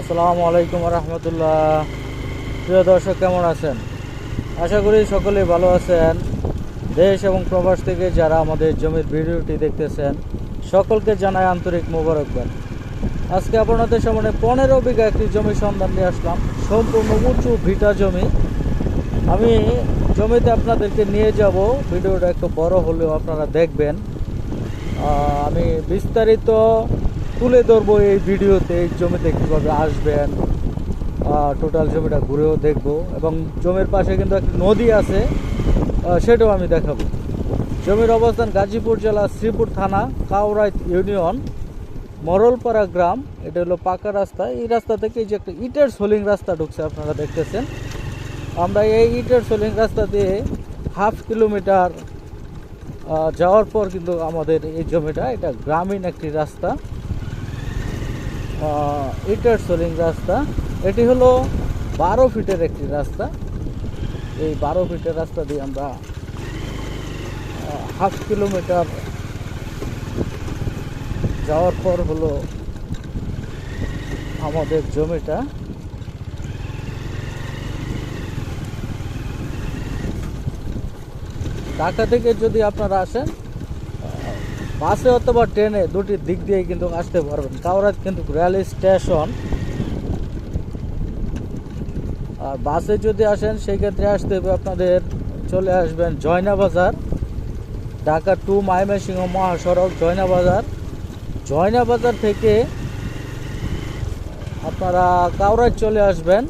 আসসালামু আলাইকুম রহমতুল্লাহ। প্রিয় দর্শক, কেমন আছেন? আশা করি সকলেই ভালো আছেন। দেশ এবং প্রবাস থেকে যারা আমাদের জমির ভিডিওটি দেখতেছেন, সকলকে জানাই আন্তরিক মোবারকবাদ। আজকে আপনাদের সামনে পনেরো বিঘা একটি জমি সন্ধান নিয়ে আসলাম। সম্পূর্ণ উঁচু ভিটা জমি। আমি জমিতে আপনাদেরকে নিয়ে যাব। ভিডিওটা একটু বড় হলেও আপনারা দেখবেন। আমি বিস্তারিত তুলে ধরবো এই ভিডিওতে, এই জমিতে কীভাবে আসবেন। টোটাল জমিটা ঘুরেও দেখব। এবং জমির পাশে কিন্তু একটি নদী আছে সেটাও আমি দেখাবো। জমির অবস্থান গাজীপুর জেলা শ্রীপুর থানা, কাউরাইত ইউনিয়ন, মরলপাড়া গ্রাম। এটা হলো পাকা রাস্তা। এই রাস্তা থেকে যে একটা ইটের সোলিং রাস্তা ঢুকছে, আপনারা দেখতেছেন। আমরা এই ইটের সোলিং রাস্তা দিয়ে হাফ কিলোমিটার যাওয়ার পর কিন্তু আমাদের এই জমিটা, এটা গ্রামীণ একটি রাস্তা। ইটার সোলিং রাস্তা। এটি হলো বারো ফিটের একটি রাস্তা। এই বারো ফিটের রাস্তা দিয়ে আমরা হাফ কিলোমিটার যাওয়ার পর হলো আমাদের জমিটা। ঢাকা থেকে যদি আপনারা আসেন বাসে অথবা ট্রেনে দুটি দিক দিয়ে কিন্তু আসতে পারবেন। কাউরাত কিন্তু রেল স্টেশন। আর বাসে যদি আসেন সেই ক্ষেত্রে আসতে হবে আপনাদের, চলে আসবেন জয়না বাজার, ঢাকা টু মাইমেসিংহ মহাসড়ক, জয়না বাজার। জয়না বাজার থেকে আপনারা কাউরাত চলে আসবেন।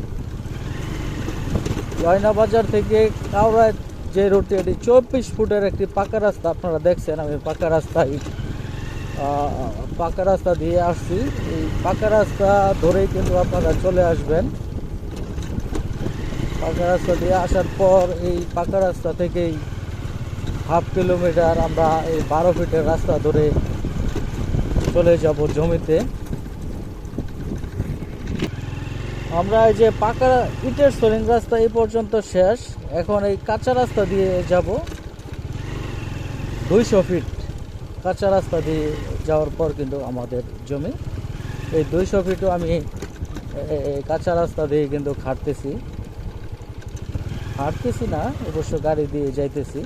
জয়না বাজার থেকে কাউরাত যে রুটটি এটি চব্বিশ ফুটের একটি পাকা রাস্তা, আপনারা দেখছেন আমি পাকা রাস্তায় পাকা রাস্তা দিয়ে আসছি। এই পাকা রাস্তা ধরেই কিন্তু আপনারা চলে আসবেন। পাকা রাস্তা দিয়ে আসার পর এই পাকা রাস্তা থেকেই হাফ কিলোমিটার আমরা এই বারো ফিটের রাস্তা ধরে চলে যাব জমিতে। আমরা এই যে পাকা ইটের সোলিং রাস্তা এই পর্যন্ত শেষ। এখন এই কাঁচা রাস্তা দিয়ে যাব। দুইশো ফিট কাঁচা রাস্তা দিয়ে যাওয়ার পর কিন্তু আমাদের জমি। এই দুইশো ফিটও আমি কাঁচা রাস্তা দিয়ে কিন্তু খাটতেছি। হাঁটতেছি না, অবশ্য গাড়ি দিয়ে যাইতেছি।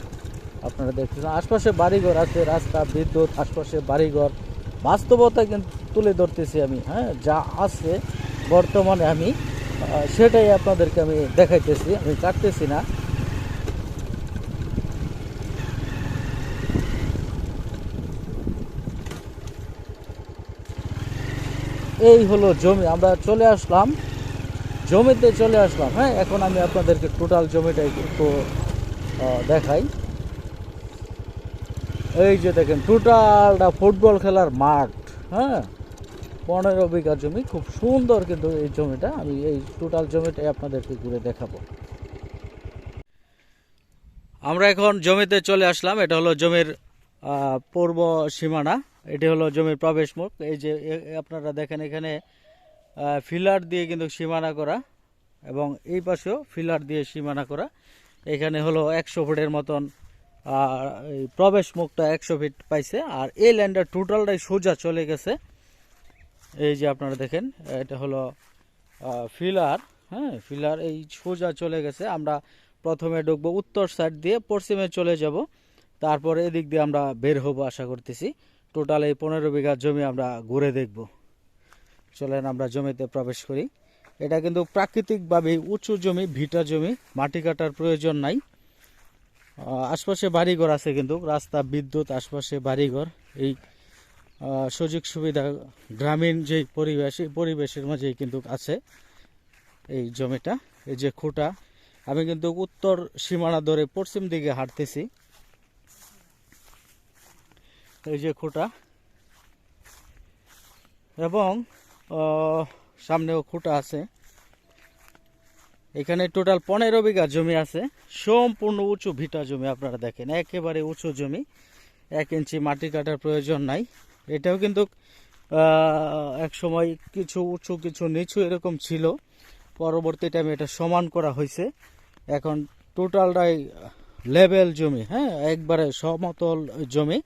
আপনারা দেখতেছেন, আশপাশে বাড়িঘর আছে, রাস্তা বিদ্যুৎ, আশপাশে বাড়িঘর। বাস্তবতা কিন্তু তুলে ধরতেছি আমি হ্যাঁ যা আছে। বর্তমানে আমি সেটাই আপনাদেরকে আমি দেখাইতেছি, আমি কাটতেছি না। এই হলো জমি, আমরা চলে আসলাম। জমিতে চলে আসলাম হ্যাঁ এখন আমি আপনাদেরকে টোটাল জমিটা একটু দেখাই। এই যে দেখেন টোটালটা ফুটবল খেলার মাঠ হ্যাঁ। পনেরো বিঘা জমি, খুব সুন্দর কিন্তু এই জমিটা। আমি এই টোটাল জমিটাই আপনাদেরকে ঘুরে দেখাবো। আমরা এখন জমিতে চলে আসলাম। এটা হলো জমির পূর্ব সীমানা। এটি হলো জমির প্রবেশ মুখ। এই যে আপনারা দেখেন এখানে ফিলার দিয়ে কিন্তু সীমানা করা এবং এই পাশেও ফিলার দিয়ে সীমানা করা। এখানে হলো একশো ফুটের মতন প্রবেশ মুখটা একশো ফিট পাইছে। আর এই ল্যান্ডের টোটালটাই সোজা চলে গেছে। এই যে আপনারা দেখেন, এটা হলো ফিলার হ্যাঁ ফিলার এই সোজা চলে গেছে, আমরা প্রথমে ঢুকবো উত্তর সাইড দিয়ে, পশ্চিমে চলে যাব, তারপরে এদিক দিয়ে আমরা বের হব আশা করতেছি। টোটাল এই পনেরো বিঘা জমি আমরা ঘুরে দেখব। চলেন আমরা জমিতে প্রবেশ করি। এটা কিন্তু প্রাকৃতিকভাবেই উঁচু জমি, ভিটা জমি, মাটি কাটার প্রয়োজন নাই। আশপাশে বাড়িঘর আছে কিন্তু, রাস্তা বিদ্যুৎ, আশপাশে বাড়িঘর, এই সুযোগ সুবিধা গ্রামীণ যে পরিবেশ, এই পরিবেশের মাঝেই কিন্তু আছে এই জমিটা, এই যে খুঁটা। আমি কিন্তু উত্তর সীমানা ধরে পশ্চিম দিকে হাঁটতেছি। এই যে খুঁটা। এবং সামনেও খুঁটা আছে। এখানে টোটাল পনেরো বিঘা জমি আছে। সম্পূর্ণ উঁচু ভিটা জমি আপনারা দেখেন। একেবারে উঁচু জমি। এক ইঞ্চি মাটি কাটার প্রয়োজন নাই। এটাও কিন্তু এক সময় কিছু উঁচু, কিছু নিচু এরকম ছিল। পরবর্তী টাইমে এটা সমান করা হয়েছে। এখন টোটালটাই লেভেল জমি হ্যাঁ একবারে সমতল জমি।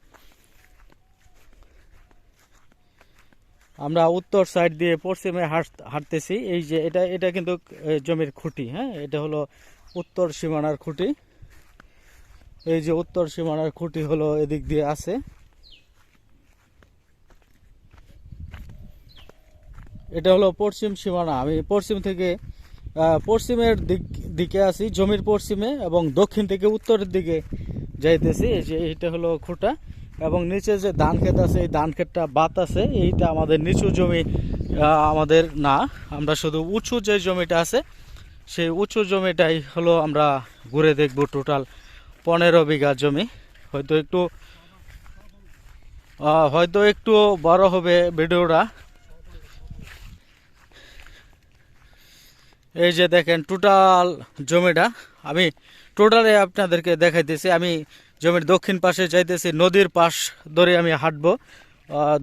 আমরা উত্তর সাইড দিয়ে পশ্চিমে হাঁট- হাঁটতেছি। এই যে এটা এটা কিন্তু জমির খুঁটি হ্যাঁ এটা হলো উত্তর সীমানার খুঁটি। এই যে উত্তর সীমানার খুঁটি হলো এদিক দিয়ে আছে। এটা হলো পশ্চিম সীমানা। আমি পশ্চিম থেকে পশ্চিমের দিক, দিকে আছি, জমির পশ্চিমে এবং দক্ষিণ থেকে উত্তরের দিকে যাইতেছি। এই যে এইটা হলো খুঁটা এবং নিচে যে ধান ক্ষেত আছে, এই ধান ক্ষেতটা বাত আছে। এইটা আমাদের নিচু জমি আমাদের না, আমরা শুধু উঁচু যে জমিটা আছে, সেই উঁচু জমিটাই হলো আমরা ঘুরে দেখব টোটাল পনেরো বিঘা জমি। হয়তো একটু হয়তো একটু বড় হবে ভিডিওটা। এই যে দেখেন টোটাল জমিটা, আমি টোটালে আপনাদেরকে দেখাইতেছি। আমি জমির দক্ষিণ পাশে যাইতেছি, নদীর পাশ ধরে আমি হাঁটবো।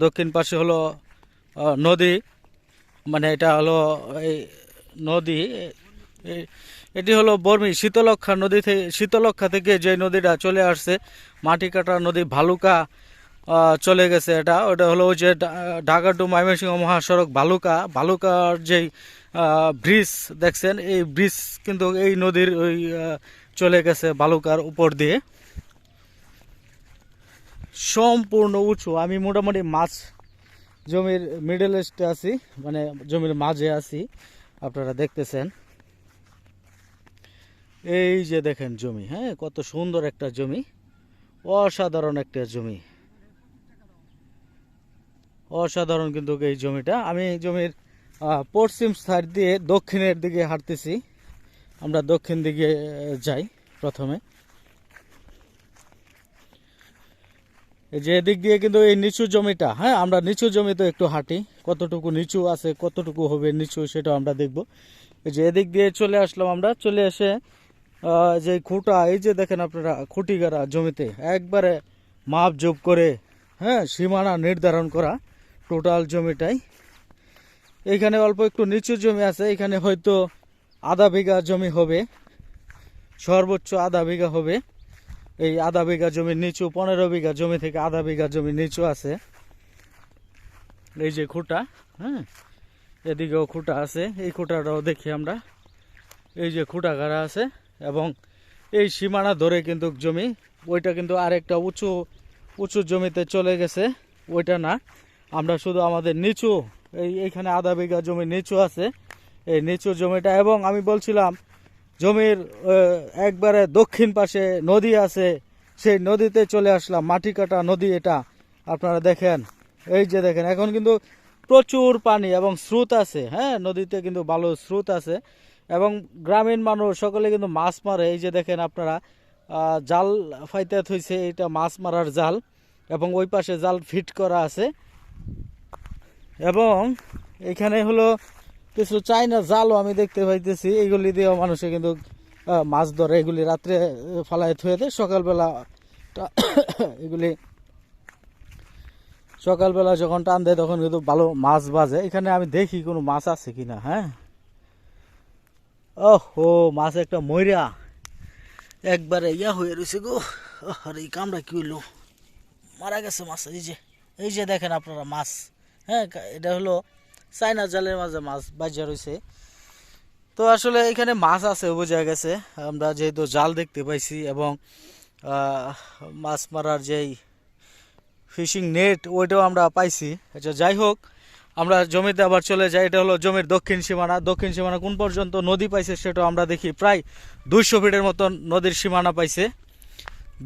দক্ষিণ পাশে হলো নদী মানে এটা হলো এই নদী। এটি হলো বর্মি শীতলক্ষা নদী থেকে শীতলক্ষা থেকে যে নদীটা চলে আসছে মাটি কাটা নদী ভালুকা। চলে গেছে এটা। ওটা হলো যে ঢাকা টু ময়মনসিংহ মহাসড়ক ভালুকা ভালুকার যেই ব্রিজ দেখছেন, এই ব্রিজ কিন্তু এই নদীর ওই চলে গেছে বালুকার উপর দিয়ে। সম্পূর্ণ উঁচু। আমি মোটামুটি মাছ জমির মিডল এস্টে আছি মানে জমির মাঝে আছি। আপনারা দেখতেছেন। এই যে দেখেন জমি হ্যাঁ কত সুন্দর একটা জমি। অসাধারণ একটা জমি। অসাধারণ কিন্তু এই জমিটা। আমি জমির পশ্চিম সাইড দিয়ে দক্ষিণের দিকে হাঁটতেছি। আমরা দক্ষিণ দিকে যাই প্রথমে। যে এদিক দিয়ে কিন্তু এই নিচু জমিটা হ্যাঁ আমরা নিচু জমিতে একটু হাঁটি। কতটুকু নিচু আছে, কতটুকু হবে নিচু সেটা আমরা দেখব। এই যে এদিক দিয়ে চলে আসলাম আমরা, চলে এসে যে খুঁটা, এই যে দেখেন আপনারা, খুঁটি গাড়া জমিতে, একবারে মাপ জোপ করে হ্যাঁ সীমানা নির্ধারণ করা। টোটাল জমিটাই। এখানে অল্প একটু নিচু জমি আছে, এখানে হয়তো আধা বিঘা জমি হবে। সর্বোচ্চ আধা বিঘা হবে। এই আধা বিঘা জমির নিচু পনেরো বিঘা জমি থেকে আধা বিঘা জমি নিচু আছে। এই যে খুঁটা হ্যাঁ? এদিকেও খুঁটা আছে, এই খুঁটাটাও দেখি আমরা। এই যে খুঁটা গাড়া আছে এবং এই সীমানা ধরে কিন্তু জমি, ওইটা কিন্তু আরেকটা উঁচু উঁচু জমিতে চলে গেছে, ওইটা না। আমরা শুধু আমাদের নিচু, এই এইখানে আধা বিঘা জমি নিচু আছে। এই নিচু জমিটা এবং আমি বলছিলাম, জমির একবারে দক্ষিণ পাশে নদী আছে, সেই নদীতে চলে আসলাম, মাটি কাটা নদী এটা। আপনারা দেখেন, এই যে দেখেন, এখন কিন্তু প্রচুর পানি এবং স্রোত আছে হ্যাঁ নদীতে কিন্তু ভালো স্রোত আছে। এবং গ্রামীণ মানুষ, সকলে কিন্তু মাছ মারে, এই যে দেখেন আপনারা জাল ফাইতে থইছে এটা মাছ মারার জাল, এবং ওই পাশে জাল ফিট করা আছে। এবং এখানে হলো কিছু চাইনা জালও আমি দেখতে পাইতেছি। এগুলি দিয়েও মানুষে কিন্তু মাছ ধরে। এগুলি রাত্রে ফালায় থুয়ে দেয় সকালবেলা এগুলি সকালবেলা যখন টান দেয়, তখন কিন্তু ভালো মাছ বাজে। এখানে আমি দেখি কোনো মাছ আছে কিনা হ্যাঁ? ওহো, মাছ একটা ময়রা একবারে ইয়া হয়ে রয়েছে গো। আরে এই কামড়া কি হইল? মারা গেছে মাছ, এই যে। এই যে দেখেন আপনারা মাছ হ্যাঁ এটা হলো চাইনা জালের মাঝে মাছ বাজিয়া রয়েছে। তো আসলে এখানে মাছ আছে বোঝা গেছে। আমরা যেহেতু জাল দেখতে পাইছি এবং মাছ মারার যেই ফিশিং নেট, ওইটাও আমরা পাইছি। আচ্ছা যাই হোক, আমরা জমিতে আবার চলে যাই। এটা হলো জমির দক্ষিণ সীমানা। দক্ষিণ সীমানা কোন পর্যন্ত নদী পাইছে সেটাও আমরা দেখি। প্রায় দুইশো ফিটের মতন নদীর সীমানা পাইছে।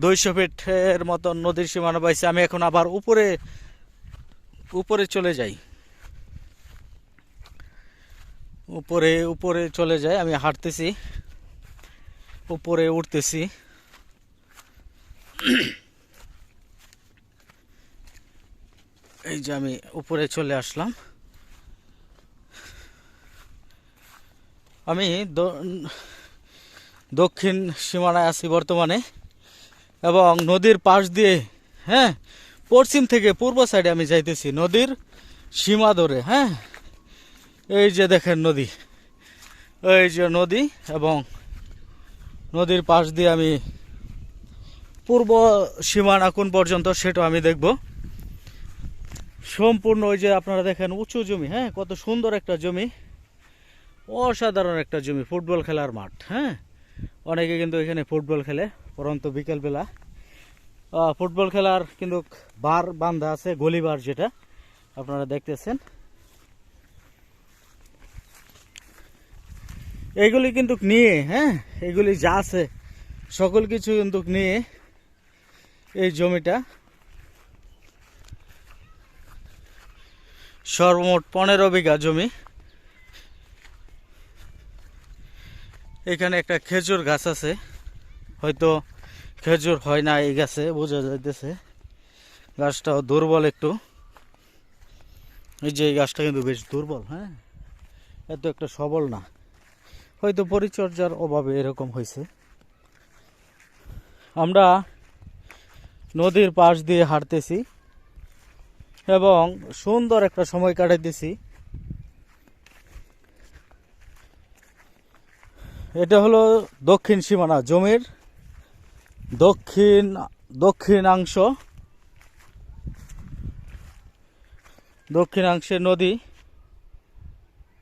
দুইশো ফিটের মতন নদীর সীমানা পাইছে। আমি এখন আবার উপরে উপরে চলে যাই। উপরে উপরে চলে যাই। আমি হাঁটতেছি। উপরে উঠতেছি। এই যে আমি উপরে চলে আসলাম। আমি দক্ষিণ সীমানায় আছি বর্তমানে। এবং নদীর পাশ দিয়ে হ্যাঁ পশ্চিম থেকে পূর্ব সাইডে আমি যাইতেছি, নদীর সীমা ধরে হ্যাঁ। এই যে দেখেন নদী, এই যে নদী এবং নদীর পাশ দিয়ে আমি পূর্ব সীমানা কোন পর্যন্ত সেটা আমি দেখব। সম্পূর্ণ ওই যে আপনারা দেখেন উঁচু জমি হ্যাঁ কত সুন্দর একটা জমি। অসাধারণ একটা জমি, ফুটবল খেলার মাঠ হ্যাঁ। অনেকে কিন্তু এখানে ফুটবল খেলে। পরন্ত বিকেলবেলা। ফুটবল খেলার কিন্তু বার বান্ধা আছে, গলিবার যেটা। আপনারা দেখতেছেন। এইগুলি কিন্তু নিয়ে হ্যাঁ এগুলি যা আছে, সকল কিছু কিন্তু নিয়ে এই জমিটা। সর্বমোট পনেরো বিঘা জমি। এখানে একটা খেজুর গাছ আছে। হয়তো খেজুর হয় না, এই গাছে, বোঝা যাইতেছে। গাছটাও দুর্বল একটু। এই যে এই গাছটা কিন্তু বেশ দুর্বল হ্যাঁ? এত একটা সবল না। হয়তো পরিচর্যার অভাবে এরকম হয়েছে। আমরা নদীর পাশ দিয়ে হাঁটতেছি এবং সুন্দর একটা সময় কাটাইতেছি। এটা হলো দক্ষিণ সীমানা, জমির দক্ষিণ, দক্ষিণাংশ দক্ষিণাংশে নদী,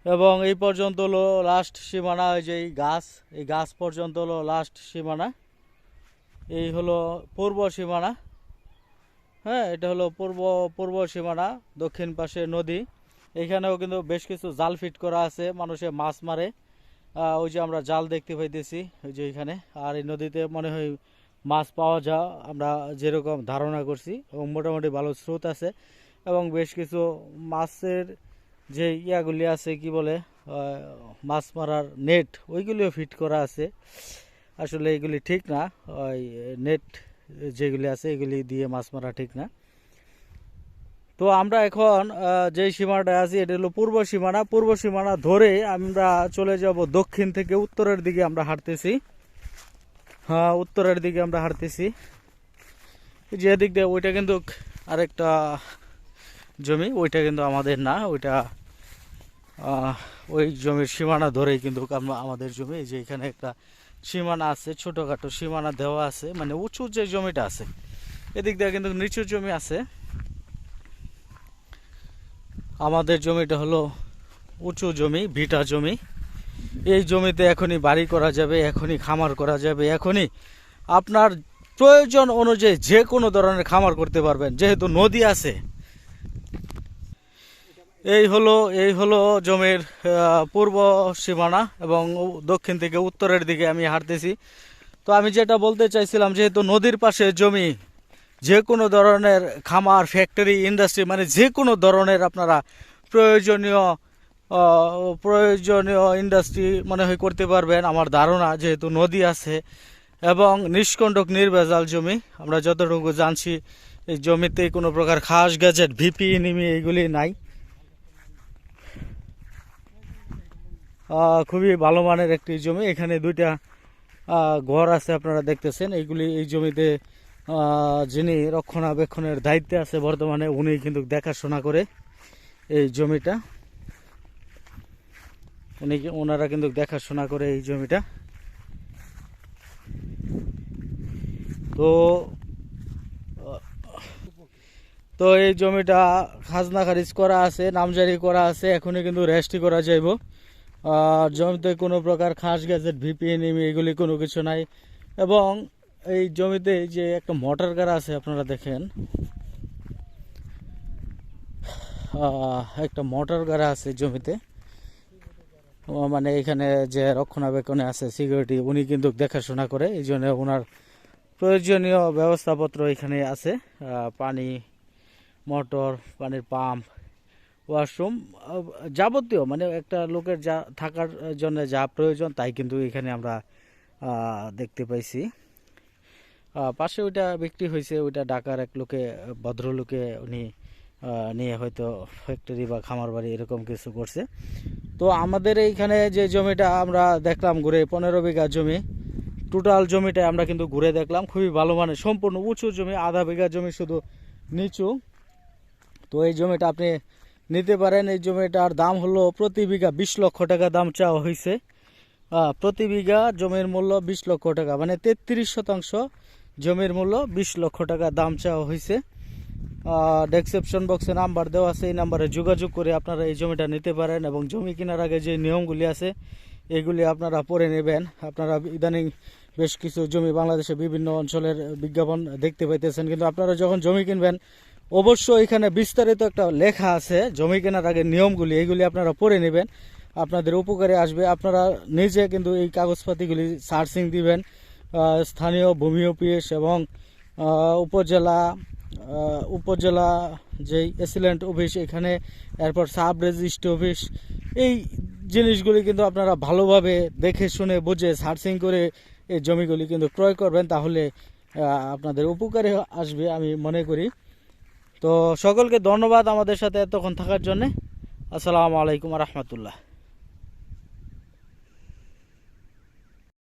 এবং এই পর্যন্ত হলো লাস্ট সীমানা ওই যে এই গাছ এই গাছ পর্যন্ত হলো লাস্ট সীমানা। এই হলো পূর্ব সীমানা। হ্যাঁ এটা হলো পূর্ব পূর্ব সীমানা, দক্ষিণ পাশে নদী। এখানেও কিন্তু বেশ কিছু জাল ফিট করা আছে, মানুষে মাছ মারে। ওই যে আমরা জাল দেখতে পাইতেছি, ওই যে এখানে। আর এই নদীতে মনে হয় মাছ পাওয়া যা, আমরা যেরকম ধারণা করছি, এবং মোটামুটি ভালো স্রোত আছে, এবং বেশ কিছু মাছের যে ইয়াগুলি আছে, কি বলে মাছ মারার নেট ওইগুলিও ফিট করা আছে। আসলে এগুলি ঠিক না, ওই নেট যেগুলি আছে, এগুলি দিয়ে মাছ মারা ঠিক না। তো আমরা এখন যেই সীমানাটা আছি, এটা হলো পূর্ব সীমানা। পূর্ব সীমানা ধরে আমরা চলে যাব দক্ষিণ থেকে উত্তরের দিকে আমরা হাঁটতেছি। হ্যাঁ উত্তরের দিকে আমরা হাঁটতেছি। যে এদিক দিয়ে ওইটা কিন্তু আরেকটা জমি, ওইটা কিন্তু আমাদের না, ওইটা ওই জমির সীমানা ধরেই কিন্তু আমাদের জমি। যে এখানে একটা সীমানা আছে, ছোটোখাটো সীমানা দেওয়া আছে মানে উঁচু যে জমিটা আছে। এদিক দিয়ে কিন্তু নিচু জমি আছে। আমাদের জমিটা হলো উঁচু জমি, ভিটা জমি। এই জমিতে এখনই বাড়ি করা যাবে, এখনই খামার করা যাবে, এখনই আপনার প্রয়োজন অনুযায়ী যে কোনো ধরনের খামার করতে পারবেন, যেহেতু নদী আছে। এই হলো এই হলো জমির পূর্ব সীমানা এবং দক্ষিণ থেকে উত্তরের দিকে আমি হাঁটতেছি। তো আমি যেটা বলতে চাইছিলাম, যেহেতু নদীর পাশে জমি, যে কোনো ধরনের খামার, ফ্যাক্টরি, ইন্ডাস্ট্রি মানে যে কোনো ধরনের আপনারা প্রয়োজনীয় প্রয়োজনীয় ইন্ডাস্ট্রি মনে হয় করতে পারবেন। আমার ধারণা যেহেতু নদী আছে এবং নিষ্কণ্ডক নির্ভেজাল জমি, আমরা যতটুকু জানছি, এই জমিতে কোনো প্রকার খাস গ্যাজেট ভিপি নিমি এইগুলি নাই। খুবই ভালো মানের একটি জমি। এখানে দুইটা ঘর আছে আপনারা দেখতেছেন। এইগুলি এই জমিতে যিনি রক্ষণাবেক্ষণের দায়িত্বে আছে বর্তমানে, উনি কিন্তু দেখাশোনা করে এই জমিটা। উনি ওনারা কিন্তু দেখাশোনা করে এই জমিটা। তো তো এই জমিটা খাজনা খারিজ করা আছে, নামজারি করা আছে, এখনই কিন্তু রেস্টি করা যাইব। জমিতে কোনো প্রকার খাস গ্যাসের ভিপিএনএম এগুলি কোনো কিছু নাই। এবং এই জমিতে যে একটা মোটর গাড়া আছে, আপনারা দেখেন। একটা মোটর গাড়া আছে জমিতে। মানে এখানে যে রক্ষণাবেক্ষণে আছে সিকিউরিটি উনি কিন্তু দেখাশোনা করে, এই জন্য ওনার প্রয়োজনীয় ব্যবস্থাপত্র এখানে আছে। পানি, মোটর, পানির পাম্প, ওয়াশরুম যাবতীয় মানে একটা লোকের যা থাকার জন্য যা প্রয়োজন তাই কিন্তু এখানে আমরা দেখতে পাইছি। পাশে ওইটা বিক্রি হয়েছে ওইটা ঢাকার এক লোকে, ভদ্রলোকে উনি নিয়ে হয়তো ফ্যাক্টরি বা খামার বাড়ি এরকম কিছু করছে। তো আমাদের এইখানে যে জমিটা আমরা দেখলাম ঘুরে, পনেরো বিঘা জমি টোটাল জমিটা আমরা কিন্তু ঘুরে দেখলাম, খুবই ভালো মানে সম্পূর্ণ উঁচু জমি, আধা বিঘা জমি শুধু নিচু। তো এই জমিটা আপনি নিতে পারেন, এই জমিটার দাম হলো প্রতি বিঘা বিশ লক্ষ টাকা দাম চাওয়া হয়েছে প্রতি বিঘা জমির মূল্য বিশ লক্ষ টাকা মানে তেত্রিশ শতাংশ জমির মূল্য বিশ লক্ষ টাকা দাম চাওয়া হয়েছে ডেসক্রিপশন বক্সে নাম্বার দেওয়া আছে, এই নাম্বারে যোগাযোগ করে আপনারা এই জমিটা নিতে পারেন এবং জমি কেনার আগে যে নিয়মগুলি আছে, এগুলি আপনারা পড়ে নেবেন। আপনারা ইদানিং বেশ কিছু জমি বাংলাদেশের বিভিন্ন অঞ্চলের বিজ্ঞাপন দেখতে পাইতেছেন। কিন্তু আপনারা যখন জমি কিনবেন, অবশ্যই এখানে বিস্তারিত একটা লেখা আছে, জমি কেনার আগে নিয়মগুলি, এইগুলি আপনারা পড়ে নেবেন। আপনাদের উপকারে আসবে। আপনারা নিজে কিন্তু এই কাগজপাতিগুলি সার্চিং দিবেন স্থানীয় ভূমি অফিস এবং উপজেলা উপজেলা যেই এসিলেন্ট অফিস এখানে এরপর সাব রেজিস্ট্রি অফিস এই জিনিসগুলি কিন্তু আপনারা ভালোভাবে দেখে শুনে বুঝে সার্চিং করে এই জমিগুলি কিন্তু ক্রয় করবেন, তাহলে আপনাদের উপকারে আসবে আমি মনে করি। তো সকলকে ধন্যবাদ আমাদের সাথে এতক্ষণ থাকার জন্যে। আসসালামু আলাইকুম রহমতুল্লাহ।